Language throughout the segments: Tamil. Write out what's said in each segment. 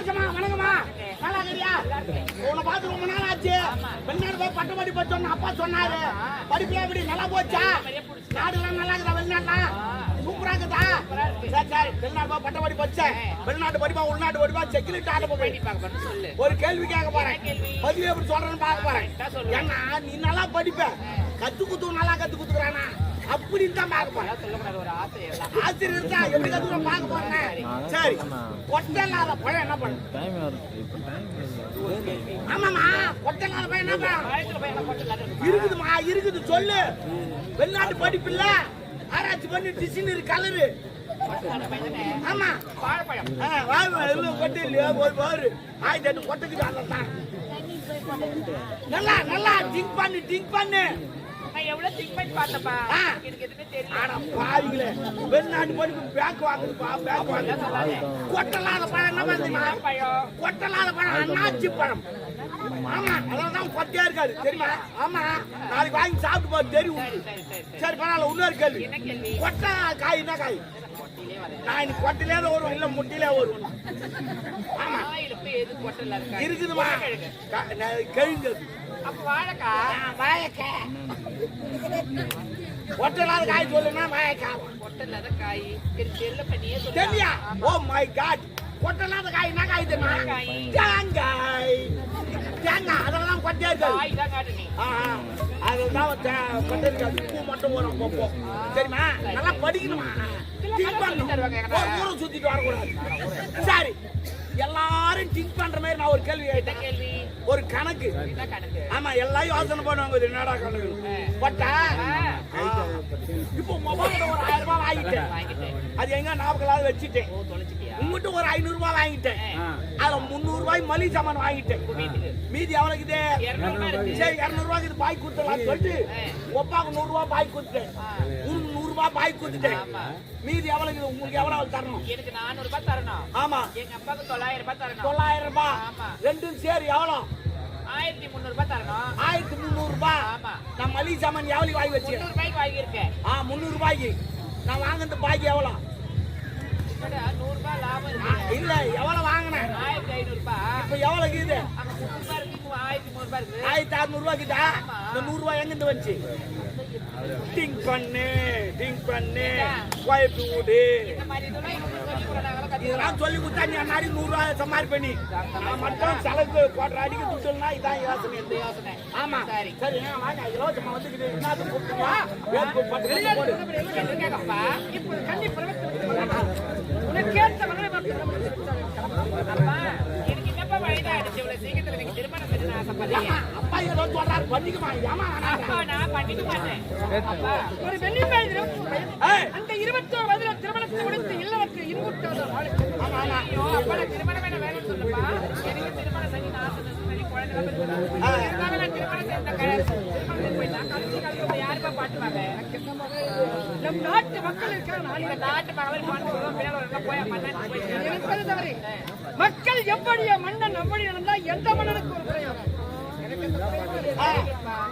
வருஷமா வணக்கம்மா நல்லா இருக்கிறியா உன்னை பார்த்து ரொம்ப நாள் ஆச்சு. வெளிநாடு போய் பட்ட படி படிச்சோன்னு அப்பா சொன்னாரு. படிப்புல எப்படி? நல்லா போச்சா? நாடுலாம் நல்லா இருக்குதா வெளிநாட்டுல சூப்பரா இருக்குதா? சரி சரி. வெளிநாடு போய் பட்ட படி படிச்சேன் வெளிநாட்டு படிப்பா உள்நாட்டு படிப்பா செக்யூரிட்டி ஆட போய் ஒரு கேள்வி கேட்க போறேன் பதிவு எப்படி சொல்றேன்னு பார்க்க போறேன். ஏன்னா நீ நல்லா படிப்ப. கத்து குத்து நல்லா கத்து குத்துக்கிறானா அப்படின்னு தான் பார்க்க போறேன். ஆசிரியர் தான் எப்படி பார்க்க போறேன் சரி. கொட்டை இல்லாத பழம் என்ன பண்ணு? ஆமாமா கொட்டை இல்லாத பழம் என்ன பண்ண? இருக்குதுமா இருக்குது. சொல்லு. வெளிநாட்டு படிப்பு இல்ல. ஆராய்ச்சி பண்ணி டிசைனர் கலரு. ஆமா. வாழைப்பழம் ஆ, வா, கொட்டை இல்லையா? பாரு. ஆயிரத்தி எட்டு கொட்டைக்கு நல்லா நல்லா திங்க் பண்ணு திங்க் பண்ணு. வெளிநாட்டு படிப்பு பேக் வாங்குதுப்பா பேக் வாங்குது கொட்டலாத பழம் என்ன பழம் கொட்டலாத பழம் அண்ணாச்சி பழம். ஆமா அதெல்லாம் கொட்டையா இருக்காது தெரியுமா? ஆமா நாளைக்கு வாங்கி சாப்பிட்டு போது தெரியும். சரி பரவாயில்ல இன்னொரு கேள்வி. கொட்டை காய் என்ன காய்? நான் இன்னைக்கு கொட்டையிலே தான் வருவேன் இல்ல முட்டிலே வருவேன். ஆமா. இருக்குதுமா? க- ந- கழுங்கு அது. அப்ப வாழைக்காய் ஆ, வாழைக்காய் கொட்டலாத காய் சொல்லுன்னா வாழைக்காய் கொட்டை இல்லாத காய். தெரியல பண்ணியே தெரியா? ஓ மை காட் கொட்டலாத காய் என்ன காய் தெரியுமா? காய். தேங்காய். தேங்காய் அதெல்லாம் கொட்டையா இருக்காது. அதுதான் கொட்டை இருக்காது பூ மட்டும் வரும் அப்பப்போ தெரியுமா நல்லா படிக்கணுமா திங்க் பண்ணணும். ஊரை சுத்திட்டு வரக்கூடாது. சரி. எல்லாரும் திங்க் பண்ற மாதிரி நான் ஒரு கேள்வி கேட்டேன். கேள்வி? ஒரு கணக்கு. ஆமா எல்லாம் யோசனை பண்ணுவாங்க என்னடா கணக்கு? பட்டா. இப்போ மொபைல் ஒரு ஆயிரம் ரூபாய் வாங்கிட்டேன். அது எங்க ஞாபகம் வச்சுட்டேன். உங்ககிட்ட ஒரு ஐநூறு ரூபாய் வாங்கிட்டேன். அதுல முந்நூறு ரூபாய் மளிகை சாமான் வாங்கிட்டேன். மீதி எவ்வளவு இது? சரி இருநூறு ரூபாய்க்கு இது பாய் கொடுத்துடலாம் சொல்லிட்டு ஒப்பாக்கு நூறு ரூபாய் பாய் கொடுத்துட்டேன் உனக்கு நூறு ரூபாய் பாய் கொடுத்துட்டேன். மீதி எவ்வளவு இது? உங்களுக்கு எவ்வளவு தரணும்? எனக்கு நானூறு ரூபாய் தரணும். ஆமா. எங்க அப்பாவுக்கு தொள்ளாயிரம் ரூபாய் தரணும். தொள்ளாயிரம் ரூபாய். ரெண்டும் சரி எவ்வளவு? ஆயிரத்தி முந்நூறு ரூபாய் தரணும். ஆயிரத்தி முந்நூறு ரூபாய் ஆமா. நான் மளிகை சாமான் எவ்வளவு வாங்கி வச்சேன் ரூபாய்க்கு வாங்கியிருக்கேன். ஆ முந்நூறு ரூபாய்க்கு. நான் வாங்கினது பாக்கி எவ்வளோ என்னடா, நூறு ரூபாய் லாபம் இல்ல எவ்வளவு வாங்கினேன்? ஆயிரத்தி ஐநூறு ரூபாய் இப்ப எவ்வளவு இருக்குது? ஆயிரத்தி அறுநூறு ரூபாய் கிட்ட இந்த நூறு ரூபாய் எங்க இருந்து வந்துச்சு திங்க் பண்ணு திங்க் பண்ணு குழப்பி விடு இதெல்லாம் சொல்லி கொடுத்தா நீ அன்னாடி நூறு ரூபாய் சமாரி பண்ணி நான் மட்டும் செலவுக்கு போடுற அடிக்க துட்டுனா இதான் யோசனை இந்த யோசனை ஆமா சரி சரி வாங்க இலவசமா வந்துக்குது என்ன கூப்பிட்டுவா வேறு பட்டு ஒரு வெள்ளிப்பாய் அந்த இருபத்தோரு வயதுல திருமணத்தை முடித்து இல்லவற்கு இருபத்தோரு ஆமா திருமணம் என்ன வேணும்னு சொல்லுப்பா எனக்கு திருமணம் செஞ்சு நான் ஆசை யாருப்பா நம் நாட்டு மக்கள் இருக்கிற இந்த நாட்டு மகளிர் போய் மன்னன் போயிட்டு தவறு. மக்கள் எப்படிய மன்னன் அப்படி நடந்தா எந்த மன்னனுக்கு ஒரு பிரயோகம்?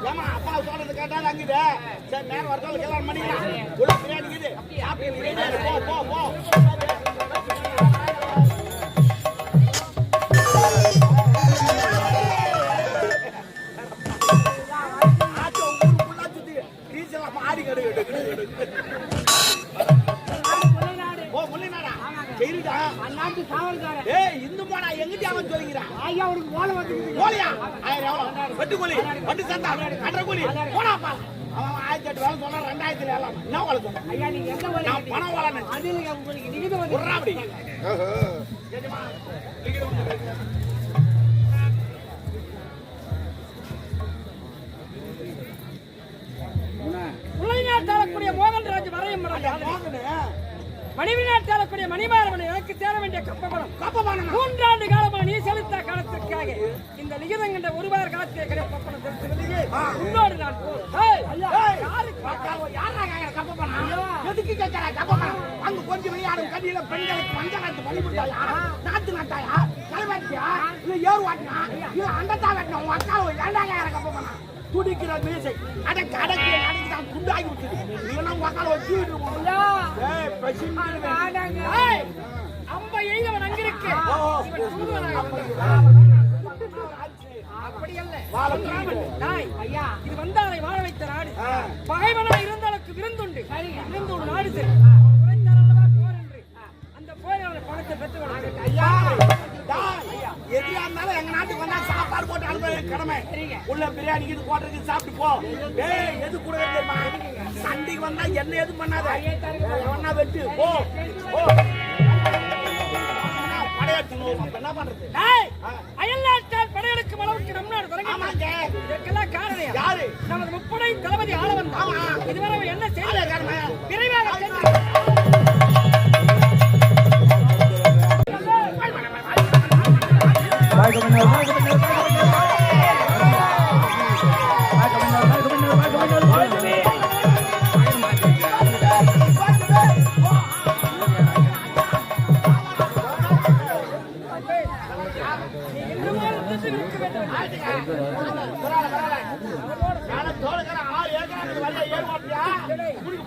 ஏமா அப்பா சொல்றது கேட்டா அங்குது சரி நேரம் வரதால கல்யாணம் பண்ணிக்கலாம். உள்ள பிரியாணி போ போ போ. எவ்வளவு? வெட்டு சத்தா, கட்டுற. அவன் ஆயிரத்தி எட்டு வேலை சொன்னா ரெண்டாயிரத்தி ஏழாம். என்ன வேலை சொன்னான்? ஐயா நீங்க எந்த ஓலை நான் பணம். அதில் உங்களுக்கு விட்றா அப்படி. மணிவினாட்டாளக்கூடிய மணிமாறவனை எனக்கு சேர வேண்டிய கப்பபலம் கப்பபானமா? மூன்றாண்டு காலமா நீ செலுத்த காலத்திற்காக இந்த லிகிதம் என்ற ஒரு வார காலத்திலே யாருக்கு பார்க்காம யாரா கேக்குற கப்பபானம்? எதுக்கு கேக்குற கப்பபானம்? அங்க கொஞ்சம் விளையாடும் கதியில பெண்களுக்கு மஞ்சள் எடுத்து வழிபட்டாயா? நாத்து நட்டாயா? கல்வெட்டியா? இல்ல ஏறு வாட்டினா? இல்ல அண்டத்தா வெட்டினா? உன் அக்காவை கேக்குற கப்பபானம்? துடிக்கிற மீசை அடக்கு அடக்கு அடக்கு தான் குண்டாகி விட்டுது உங்க அக்காவை வச்சு ஐயா, ஏய் பசின்னு அங்கிருக்கு அப்படி அல்ல ஐயா இது வந்தாரை வாழ வைத்த நாடு பகைவனா இருந்தாலுக்கு விருந்துண்டு விருந்து ஒரு நாடு சரி அந்த போய் பணத்தை பெற்று ஐயா டேய், இருந்தாலும் எங்க நாட்டுக்கு வந்தா சாப்பாடு போட்டு அனுப்புறது கடமை உள்ள பிரியாணி இது போட்டுருக்கு சாப்பிட்டு போ. ஏய் எது கூட தெரியுமா? சண்டைக்கு வந்தா என்ன எது பண்ணாத? ஒன்னா வெட்டு. போ. போ. என்ன பண்றது? நாய் அயல் நாட்டால் படையெடுக்கும் அளவுக்கு நம் நாடு தொடங்கி இதற்கெல்லாம் காரணம் யார்? நமது முப்படை தளபதி ஆளவன். இதுவரை என்ன செய்ய ஆளே காரணமே விரைவாக சென்று.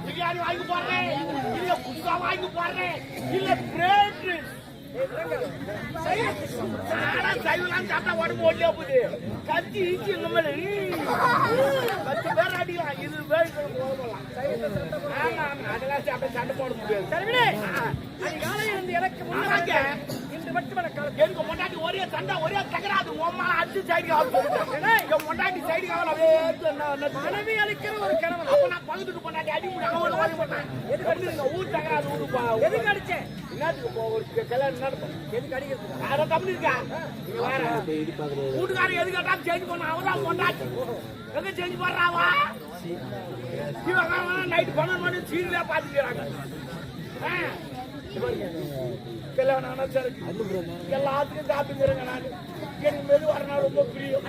பிரியாணி வாங்கி போடுறேன். இல்ல குஸ்கா வாங்கி போடுறேன். இல்ல பிரெட் நானா சைவலாம் சாப்பிட்டா உடம்பு ஒல்லியா போகுது. கத்தி ஈச்சி மேல ஈ. பத்து பேர் அடிக்கலாம். போகலாம். அதெல்லாம் சாப்பிட்டு சண்டை போட முடியாது. அதிகாலையில் இருந்து எனக்கு சண்டை ஒரே தகராது உம்மால அடிச்சு சைடு என் முன்னாடி சைடு என்ன- மனைவி அளிக்கிற ஒரு கணவன். அப்ப நான் பகுதிக்கு பொண்டாட்டி அடி முடி அவன் ஓடி போட்டான். இருக்க ஊர் தகராது ஊருப்பா எதுக்கு அடிச்சேன் என்னத்துக்கு போ ஒரு கல்யாணம் நடக்கும். எதுக்கு அடிக்கிறது அதை கம்மி இருக்கா? வீட்டுக்காரர் எது கேட்டாலும் சேஞ்ச் பண்ண. அவன் தான் பொண்டாட்டி. எங்க சேஞ்ச் பண்றாவா? நைட்டு பன்னெண்டு மணி சீரியலா பாத்துக்கிறாங்க ஆனா சரக்கு எல்லாத்துக்கும் சாப்பிட்டுக்கிறேங்க நான். எனக்கு மெது வரணும் ரொம்ப பிரியம்.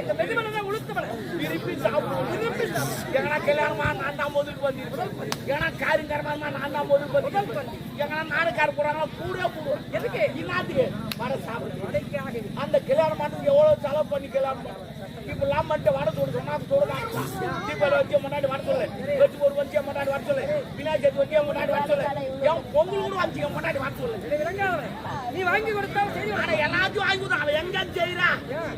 இந்த மெதுமனதை உளுத்தவன விரும்பி சாப்பிடுவோம் விரும்பி எங்கன்னா கல்யாணமா நான் தான் முதல் வந்திருப்பேன் எங்கன்னா காரியங்கரமா நான் தான் முதல் வந்திருப்பேன் எங்கன்னா நாடுக்கார போறாங்களா கூட போடுவோம் எதுக்கு? இன்னாத்துக்கு? வர சாப்பிடுறது அந்த கல்யாணம் மட்டும் எவ்வளவு செலவு பண்ணி கல்யாணம் பண்ணணும் இப்ப எல்லாம் பண்ணிட்டு வட தோடு சொன்னா தோடுலாம் தீபாவளி வச்சு முன்னாடி வர சொல்லு வச்சு ஒரு வச்சு முன்னாடி வர சொல்லு விநாயகர் சதுர்த்தி வச்சு முன்னாடி வர சொல்லு என் பொங்கல் கூட வச்சு முன்னாடி வர சொல்லு நீ வாங்கி கொடுத்தா சரி ஆனா எல்லாத்தையும் வாங்கி கொடுத்தா அவன் எங்க செய்யறா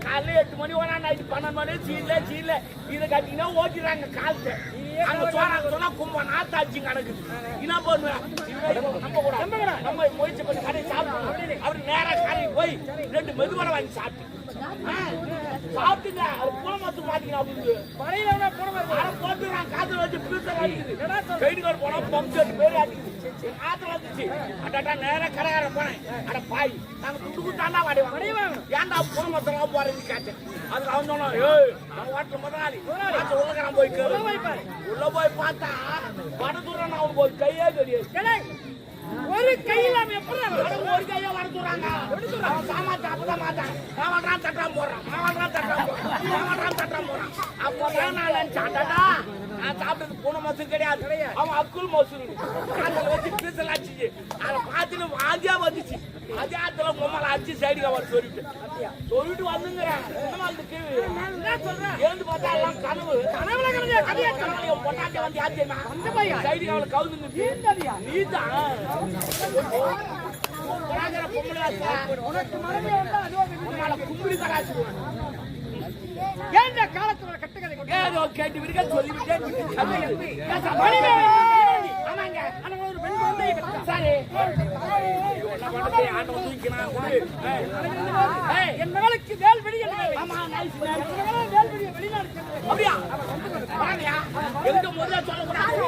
காலையில எட்டு மணி வேணா நைட்டு பன்னெண்டு மணி சீல சீல இதை கட்டினா ஓட்டிடுறாங்க காலத்தை அங்க சோறாங்க சொன்னா கும்ப நாத்தாச்சு கணக்கு என்ன பண்ணுவேன் நம்ம கூட நம்ம முயற்சி பண்ணி கடை சாப்பிடணும் அப்படி நேரா கடைக்கு போய் ரெண்டு மெதுவடை வாங்கி சாப்பிட்டு சாப்பிட்டுங்க அது குளமத்து மாட்டீங்க அப்படின்னு மழையில வேணா போன மாதிரி அட போட்டு நான் காத்துல வச்சு ஃபில்டர் அடிக்குது கைடு கார்டு போனா பம்ப் செட் பேர் அடிக்குது காத்துல வந்துச்சு. அடடா நேரா கடைக்கார போனேன். அட பாய் நாங்க துட்டு குட்டாண்டா வாடி வாங்க. ஏன்டா போன மொத்தம் போறேன்னு கேட்டேன். அதுக்கு அவன் சொன்னான் ஏய் அவன் வாட்டில் முதலாளி. பார்த்து உள்ளக்கறான் போய் உள்ள போய் பார்த்தா வட தூரம் அவன் போய் கையே தெரியாது. ஒரு கையில் அவன் எப்படி அவன்? ஒரு கையை வட தூராங்க அவன் சாமான் அப்பதான் மாட்டான். மாவன்றான் தட்டான் போடுறான். மாவன்றான் தட்டான் போடுறான். மாவன்றான் தட்டான் போடுறான். அப்பதான் நான் சாப்பிட்டது பூனை மசூர் கிடையாது. அவன் அக்குள் மசூர். அதுல வச்சு பீசல் அடிச்சு அதை பார்த்துட்டு வாதியா வந்துச்சு. அதே ஆத்துல பொம்மலை அடிச்சு சைடுக்கு அவர் சொல்லிட்டு. சொல்லிட்டு வந்துங்கிறேன்? ஏந்து பார்த்தா எல்லாம் கனவு. கனவுல கனவு கதையா கனவு என் பொண்டாட்டி வந்து பையன்? சைடுக்கு அவளை கவுந்துங்க நீதான். பொறாங்கிற ஏன்டா காலத்தோட கட்டுக்கதை ஏதோ கேட்டு விடுக்க சொல்லிவிட்டே மனைவி ஆமாங்க. ஆனா ஒரு பெண் குழந்தையை. சரி. என் மகளுக்கு வேல்வெளி வேல்வெளியை வெளிநாடு அப்படியா? எங்க முதல்ல சொல்லக்கூடாது.